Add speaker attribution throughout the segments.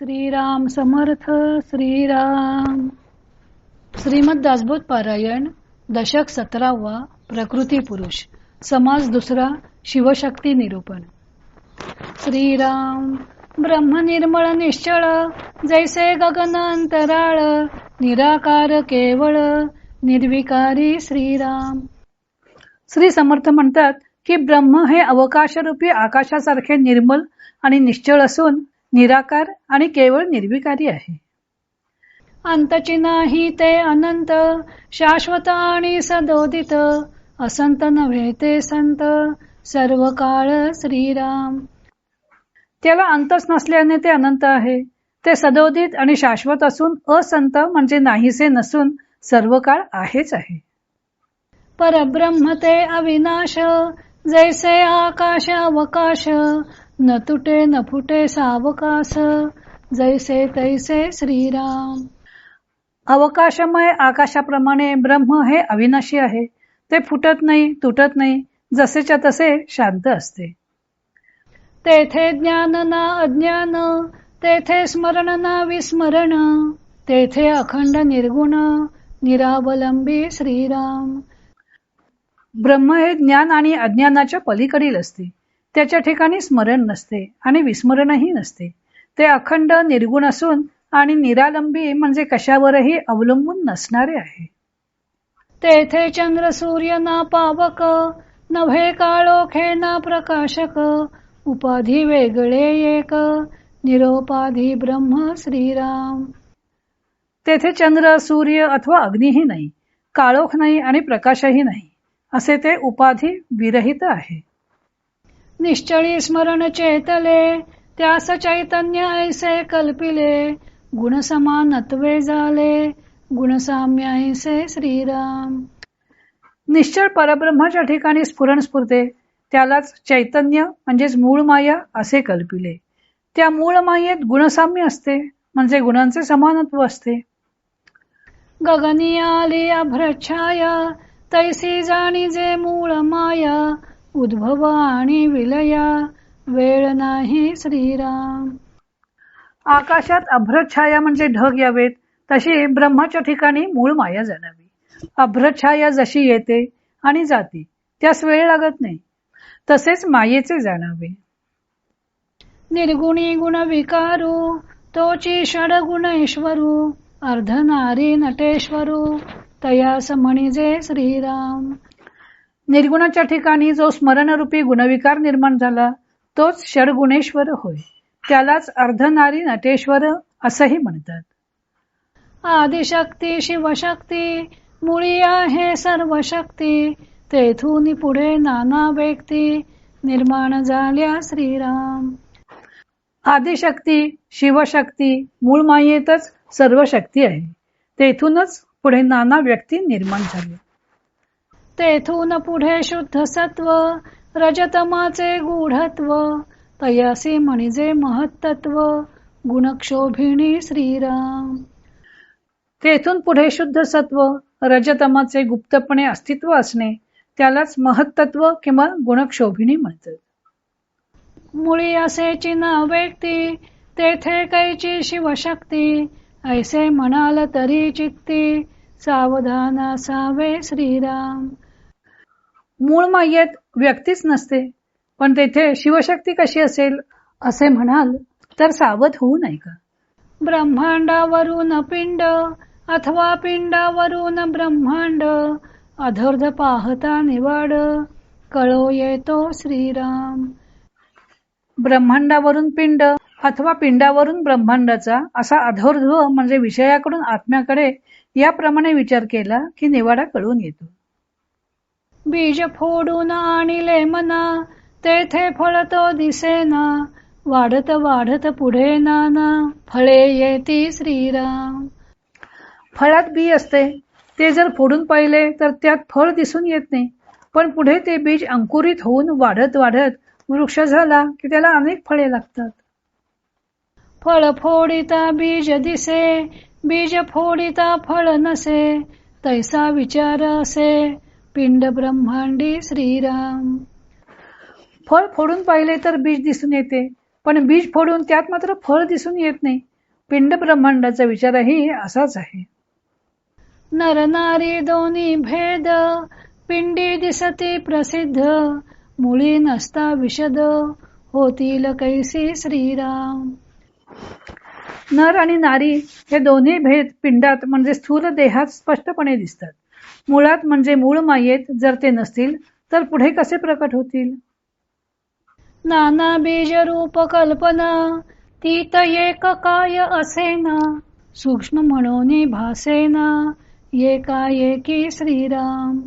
Speaker 1: श्रीराम समर्थ श्रीराम। श्रीमद दासबोध पारायण दशक सतरावा प्रकृती पुरुष समाज दुसरा शिवशक्ती निरूपण। श्रीराम ब्रह्म निर्मळ निश्चळ जैसे गगन अंतराळ निराकार केवळ निर्विकारी श्रीराम। श्री समर्थ म्हणतात की ब्रह्म हे अवकाशरूपी आकाशासारखे निर्मल आणि निश्चळ असून निराकार आणि केवळ निर्विकारी आहे. अंतची नाही ते अनंत शाश्वत आणि सदोदित असंत नव्हे ते संत सर्व काळ श्रीराम. त्याला अंतच नसल्याने ते अनंत आहे. ते सदोदित आणि शाश्वत असून असंत म्हणजे नाहीसे नसून सर्व काळ आहेच आहे. परब्रह्म ते अविनाश जैसे आकाश अवकाश न तुटे न फुटे सावकाश जैसे तैसे श्रीराम. अवकाशमय आकाशाप्रमाणे ब्रह्म हे अविनाशी आहे. ते फुटत नाही तुटत नाही जसेच्या तसे शांत असते. तेथे ज्ञान ना अज्ञान तेथे स्मरण ना विस्मरण तेथे अखंड निर्गुण निरावलंबी श्रीराम. ब्रह्म हे ज्ञान आणि अज्ञानाच्या पलीकडील असते. त्याच्या ठिकाणी स्मरण नसते आणि विस्मरणही नसते. ते अखंड निर्गुण असून आणि निरालंबी म्हणजे कशावरही अवलंबून नसणारे आहे. तेथे चंद्र सूर्य ना पावक नव्हे काळोखे ना प्रकाशक उपाधी वेगळे एक निरोपाधी ब्रह्म श्रीराम. तेथे चंद्र सूर्य अथवा अग्निही नाही काळोख नाही आणि प्रकाशही नाही असे ते उपाधी विरहित आहे. निश्चळी स्मरण चेतले त्यास चैतन्य ऐसे कल्पिले गुण समानत्वे झाले गुणसाम्य ऐसे श्रीराम. निश्चळ परब्रह्माच्या ठिकाणी स्फुरण स्फुरते त्यालाच चैतन्य म्हणजेच मूळ माया असे कल्पिले. त्या मूळ मायेत गुणसाम्य असते म्हणजे गुणांचे समानत्व असते. गगनी आली अभ्रछाया तैसी जाणी जे मूळ माया उद्भव आणि विलया वेळ नाही श्रीराम. आकाशात अभ्रछाया म्हणजे ढग यावेत तशी ब्रह्माच्या ठिकाणी मूळ माया जाणावी अभ्रछाया जशी येते आणि जाते त्यास वेळ लागत नाही तसेच मायेचे जाणावे. निर्गुणी गुण विकारू तोची षड गुणेश्वरू अर्धनारी नटेश्वरू तयास म्हणजे श्रीराम. निर्गुणाच्या ठिकाणी जो स्मरणरूपी गुणविकार निर्माण झाला तोच षडगुणेश्वर होय. त्यालाच अर्धनारी नटेश्वर असंही म्हणतात. आदिशक्ती शिवशक्ती मुळी आहे सर्व शक्ती तेथून पुढे नाना व्यक्ती निर्माण झाल्या श्रीराम. आदिशक्ती शिवशक्ती मूळ मायेतच सर्व शक्ती आहे. तेथूनच पुढे नाना व्यक्ती निर्माण झाली. तेथून पुढे शुद्ध सत्व रजतमाचे गूढत्व तयासी म्हणजे महत्त्व गुणक्षोभिणी श्रीराम. तेथून पुढे शुद्ध सत्व रजतमाचे गुप्तपणे अस्तित्व असणे त्यालाच महत्त्व किंवा गुणक्षोभिणी म्हणतात. मुळी असे ना व्यक्ती तेथे कैची शिवशक्ती ऐसे म्हणाल तरी चित्ती सावधान असावे श्रीराम. मूळ मायेत व्यक्तीच नसते. पण तेथे शिवशक्ती कशी असेल असे म्हणाल तर सावध होऊ नये का? ब्रह्मांडावरून पिंड अथवा पिंडावरून ब्रह्मांड अधर्ध पाहता निवड कळो येतो श्रीराम. ब्रह्मांडावरून पिंड अथवा पिंडावरून ब्रह्मांडाचा असा अधोर्ध्व म्हणजे विषयाकडून आत्म्याकडे याप्रमाणे विचार केला की निवाडा कळून येतो. बीज फोडून आणले मना तेथे फळ तो दिसेना वाढत वाढत पुढे नाना फळे येती श्रीराम फळात बी असते ते जर फोडून पाहिले तर त्यात फळ दिसून येत नाही पण पुढे ते बीज अंकुरित होऊन वाढत वाढत वृक्ष झाला की त्याला अनेक फळे लागतात फळ फोडिता बीज दिसे बीज फोडिता फळ नसे तैसा विचार असे पिंड ब्रह्मांडी श्रीराम. फळ फोडून पाहिले तर बीज दिसून येते पण बीज फोडून त्यात मात्र फळ दिसून येत नाही. पिंड ब्रह्मांडाचा विचारही असाच आहे. नर नारी दोन्ही भेद पिंडी दिसती प्रसिद्ध मुळी नसता विशद होतील कैसी श्रीराम. नर आणि नारी हे दोन्ही भेद पिंडात म्हणजे स्थूल देहात स्पष्टपणे दिसतात. मुळात म्हणजे मूळ मायेत जर ते नसतील तर पुढे कसे प्रकट होतील? नाना बीज रूप कल्पना तीत एक काय असेना. सूक्ष्म म्हणून भासेना एकाएकी श्रीराम.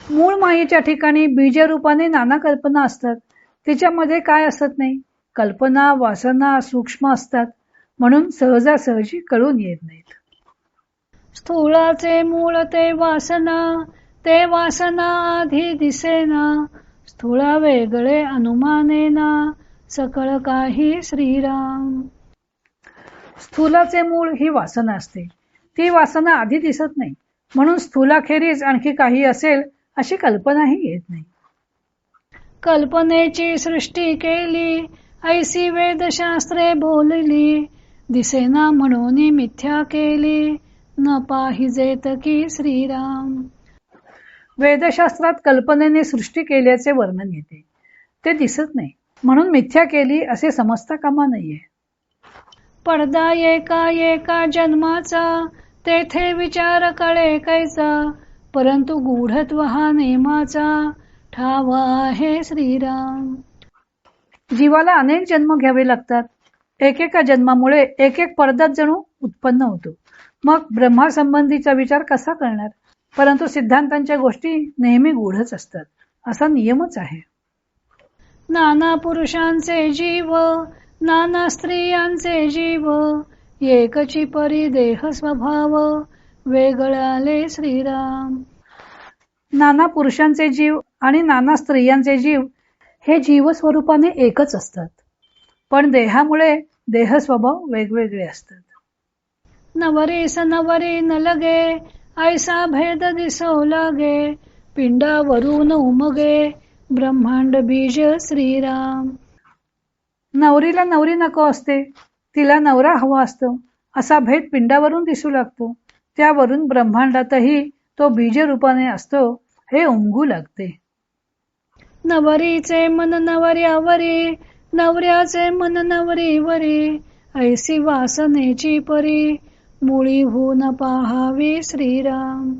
Speaker 1: मूळ मायेच्या ठिकाणी बीजरूपाने नाना कल्पना असतात. तिच्यामध्ये काय असत नाही? कल्पना वासना सूक्ष्म असतात. म्हणून सहजासहजी कळून येत नाहीत. स्थूळाचे मूळ ते वासना ते वासना आधी दिसेना. स्थूळा वेगळे अनुमानेना सकळ काही श्रीराम. स्थूलाचे मूळ ही वासना असते. ती वासना आधी दिसत नाही. म्हणून स्थूलाखेरीज आणखी काही असेल अशी कल्पनाही येत नाही. कल्पनेची सृष्टी केली ऐसी वेदशास्त्रे बोलली. दिसेना म्हणून मिथ्या केली. न पाहिजेत की श्रीराम. वेदशास्त्रात कल्पनेने सृष्टी केल्याचे वर्णन येते. ते दिसत नाही. म्हणून मिथ्या केली असे समजता कामा नाहीये पडदा एका एका जन्माचा तेथे विचार कळे कैचा परंतु गूढत्व हा नेमाचा ठावा आहे श्रीराम. जीवाला अनेक जन्म घ्यावे लागतात. एकेका जन्मामुळे एक एक पडदात जणू उत्पन्न होतो. मग ब्रह्मासंबंधीचा विचार कसा करणार? परंतु सिद्धांतांच्या गोष्टी नेहमी गूढच असतात. असा नियमच आहे. नाना पुरुषांचे जीव नाना स्त्रियांचे जीव एकची परी देह स्वभाव वेगळाले श्रीराम. नाना पुरुषांचे जीव आणि नाना स्त्रियांचे जीव हे जीव स्वरूपाने एकच असतात. पण देहामुळे देह स्वभाव वेगवेगळे असतात. नवरी नवरी न लगे ऐसा भेद दिसो लागे पिंडावरून उमगे ब्रह्मांड बीज श्रीराम. नवरीला नवरी नको असते तिला नवरा हवा असतो असा भेद पिंडावरून दिसू लागतो त्यावरून ब्रह्मांडातही तो बीज रूपाने असतो हे उमगू लागते. नवरीचे मन नवऱ्यावरी नवऱ्याचे मन नवरीवरी ऐसी वासनेची परी मुळी होऊन पाहावी श्रीराम.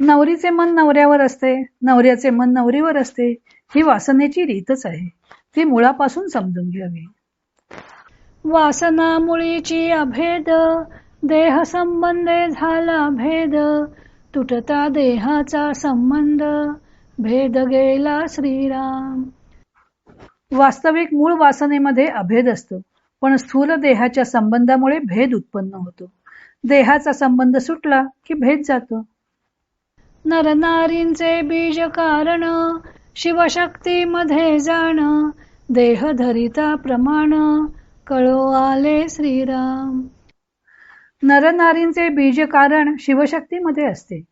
Speaker 1: नवरीचे मन नवऱ्यावर असते नवऱ्याचे मन नवरीवर असते ही वासनेची रीतच आहे. ती मुळापासून समजून घ्यावी. वासना मुळीची अभेद देह संबंधे झाला भेद तुटता देहाचा संबंध भेद गेला श्रीराम. वास्तविक मूळ वासनेमध्ये अभेद असतो. पण स्थूल देहाच्या संबंधामुळे भेद उत्पन्न होतो. देहाचा संबंध सुटला की भेद जातो. नरनारींचे बीज कारण शिवशक्ती मध्ये जाण देह धरिता प्रमाण कळो आले श्रीराम. नरनारींचे बीज कारण शिवशक्तीमध्ये असते.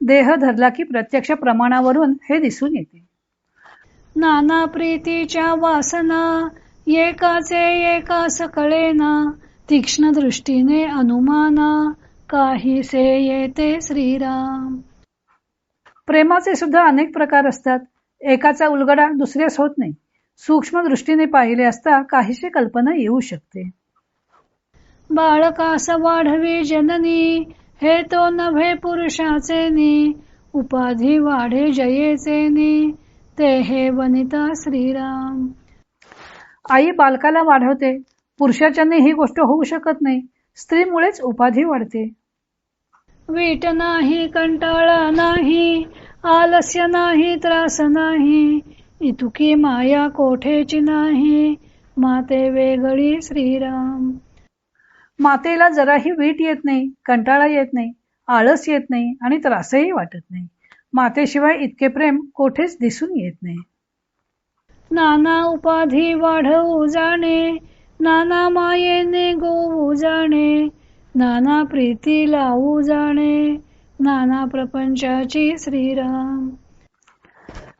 Speaker 1: देह धरला की प्रत्यक्ष प्रमाणावरून हे दिसून येते. नाना प्रीतीच्या वासना एकाचे एका सकळेना तीक्ष्ण दृष्टीने अनुमाना काहीसे येते श्रीराम. प्रेमाचे सुद्धा अनेक प्रकार असतात. एकाचा उलगडा दुसऱ्यास होत नाही. सूक्ष्म दृष्टीने पाहिले असता काहीशी कल्पना येऊ शकते. बाळकास वाढवी जननी हे तो नव्हे पुरुषाचे नी उपाधी वाढे जयेचे ते हे वनिता श्रीराम. आई बालकाला वाढवते. पुरुषाच्याने ही गोष्ट होऊ शकत नाही. स्त्रीमुळेच उपाधी वाढते. वीट नाही कंटाळा नाही आलस्य नाही त्रास नाही. इतुकी माया कोठेची नाही. माते वेगळी श्रीराम. मातेला जराही वीट येत नाही कंटाळा येत नाही आळस येत नाही आणि त्रासही वाटत नाही. मातेशिवाय इतके प्रेम कोठेच दिसून येत नाही. नाना उपाधी वाढवू जाणे नाना मायेने गोवू जाणे नाना प्रीती लावू जाणे नाना प्रपंचाची श्रीराम.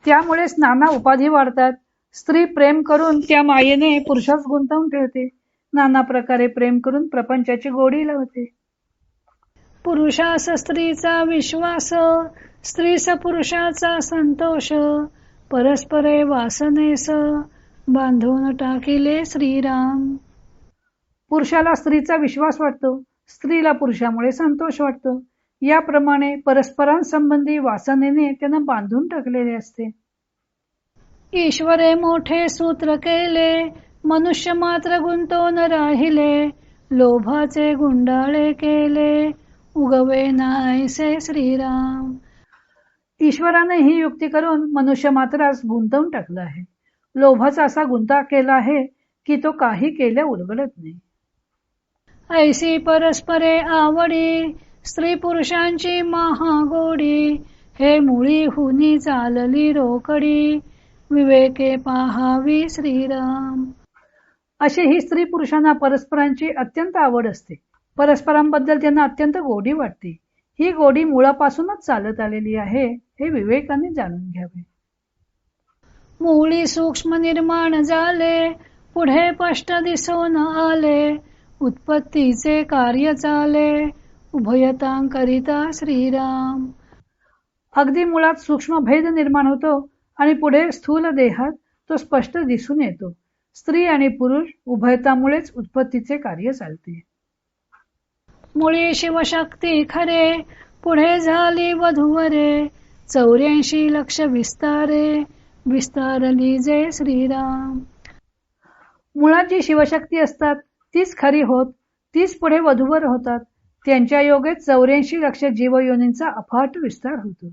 Speaker 1: त्यामुळेच नाना उपाधी वाढतात. स्त्री प्रेम करून त्या मायेने पुरुषास गुंतवून ठेवते. नाना प्रकारे प्रेम करून प्रपंचाची गोडी लावते. पुरुषास स्त्रीचा विश्वास स्त्रीस पुरुषाचा संतोष परस्परे वासनेस बांधून टाकिले श्रीराम. पुरुषाला स्त्रीचा विश्वास वाटतो स्त्रीला पुरुषामुळे संतोष वाटतो. याप्रमाणे परस्परांसंबंधी वासनेने त्यांना बांधून टाकलेले असते. ईश्वरे मोठे सूत्र केले मनुष्य मात्र गुंतवून राहिले लोभाचे गुंडाळे केले उगवे नाहीसे श्रीराम. ईश्वराने ही युक्ती करून मनुष्य मात्रास गुंतवून टाकला आहे. लोभाचा असा गुंता केला आहे की तो काही केल्या उलगडत नाही. ऐसी परस्परे आवडी स्त्री पुरुषांची महागोडी हे मुळी हुनी चालली रोकडी विवेके पाहावी श्रीराम. अशी ही स्त्री पुरुषांना परस्परांची अत्यंत आवड असते. परस्परांबद्दल त्यांना अत्यंत गोडी वाटते. ही गोडी मुळापासूनच चालत आलेली आहे हे विवेकाने जाणून घ्यावे. मुळी सूक्ष्म निर्माण झाले पुढे स्पष्ट दिसून आले उत्पत्तीचे कार्य चाले उभयतांकरिता श्रीराम. अगदी मुळात सूक्ष्म भेद निर्माण होतो आणि पुढे स्थूल देहात तो स्पष्ट दिसून येतो. स्त्री आणि पुरुष उभयतामुळेच उत्पत्तीचे कार्य चालते. मुळी शिवशक्ती खरे पुढे झाली वधुवरे. चौऱ्याऐंशी लक्ष विस्तारे विस्तारली जय श्रीराम. मुळात जी शिवशक्ती असतात तीच खरी होत तीच पुढे वधूवर होतात. त्यांच्या योगे चौऱ्याऐंशी लक्ष जीवयोनींचा अफाट विस्तार होतो.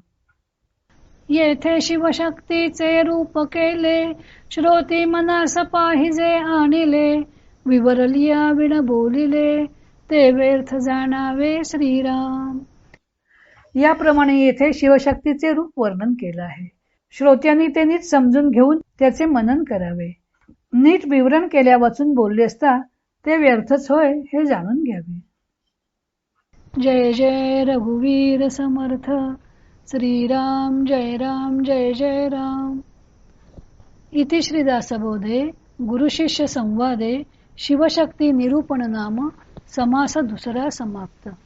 Speaker 1: येथे शिवशक्तीचे रूप केले श्रोती मनास पाहिजे आणिले विवरलिया विण बोलिले. ते व्यर्थ जाणावे श्रीराम. याप्रमाणे येथे शिवशक्तीचे रूप वर्णन केलं आहे. श्रोत्यांनी ते नीट समजून घेऊन त्याचे मनन करावे. नीट विवरण केल्या वाचून बोलले असता ते व्यर्थच होय हे जाणून घ्यावे. जय जय रघुवीर समर्थ. श्रीराम जय राम जय जय राम. इति श्रीदासबोधे गुरुशिष्य संवादे शिवशक्ती निरूपण नाम समास दुसरा समाप्त.